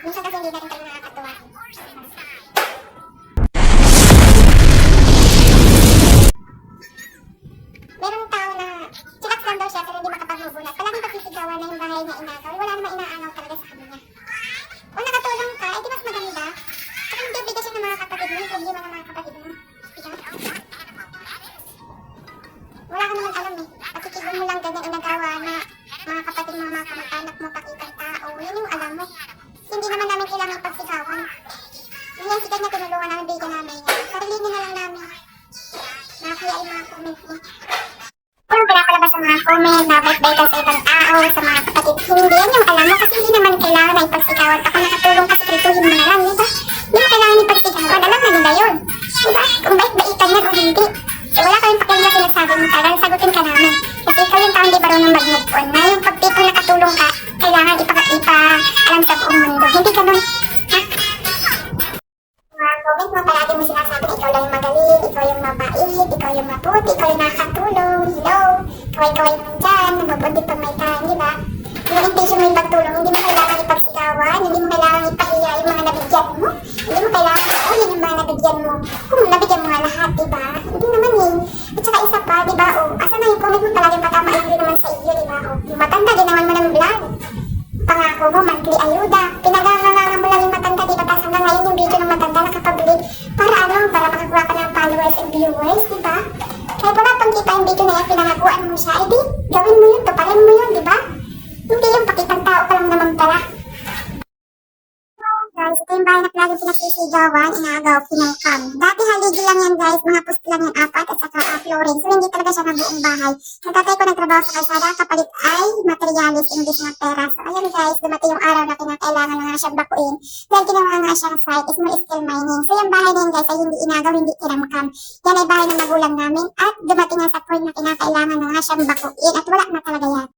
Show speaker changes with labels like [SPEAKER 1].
[SPEAKER 1] Minsan kasi hindi na rin tayo nakakatuwa. Merong tao na chillax lang daw siya pero hindi makapagmubunas. Palaging pagsisigawan na yung bahay niya inagaw. Wala namang inaanaw talaga sa kanya. Kung nakatulong ka, eh di mas maganda. Saka hindi obligasyon ng mga kapatid mo, yung problema ng mga kapatid mo. Wala ka naman alam eh. Pakikibo mo lang ganyan inagawa na mga kapatid mo, mga kamag-anak mo, pakitang tao. Yun yung alam mo. Hindi naman namin kailangan pagsigawan. Yung sikat na tinulungan namin, bigyan namin yan. Sarili na lang namin. Nakakaya yung mga comment niya. Kung pinapalabas sa mga comment na birthday ka sa ibang tao, sa mga kapatid, hindi yan yung alam mo kasi hindi naman kailangan na ipagsigawan ka. Kung nakatulong ka, sikretuhin mo na lang, di ba? Hindi mo kailangan ipagsigawan, alam na nila yun. Di ba? Kung bait-baitan yan o hindi. So, wala kayong pakialam na sinasabi mo, talagang sagutin ka namin. Kasi ikaw yung taong di marunong mag-move on. Na magaling, ikaw yung mabait, ikaw yung mabuti, ikaw yung nakakatulong, hello, kaway-kaway naman dyan, nabubuti pag may time, di ba? Yung intention mo yung pagtulong, hindi mo kailangan ipagsigawan, hindi mo kailangan ipahiya yung mga nabigyan mo, hindi mo kailangan kunin yung mga nabigyan mo, kung nabigyan mo nga lahat, di ba? Hindi naman eh. At saka isa pa, di ba, oh, asa na yung comment mo palaging patama din naman sa iyo, di ba? Oh, matanda, ginawan mo ng vlog pangako mo, monthly ayuda. Viewers, di ba? Kahit wala pang yung video na yan, pinangakuan mo siya. Eh di, gawin mo yun, tuparin mo yun, di ba? Hindi yung pakitang tao ka lang naman pala. Guys, ito yung bahay na palagi pinagsisigawan, inaagaw, pinangkam. Dati haligi lang yan guys, mga post lang yan apat at saka flooring. So hindi talaga siya ng buong bahay. Ang tatay ko nagtrabaho sa kalsada, kapalit ay materialis, imbis na pera. So ayun guys, dumating yung araw na kinakailangan na nga siyang bakuin. Dahil ginawa nga siyang site, small scale mining. So yung bahay na yun guys ay hindi inagaw, hindi kinamkam. Yan ay bahay ng magulang namin at dumating nga sa point na kinakailangan na nga siyang bakuin at wala na talaga yan.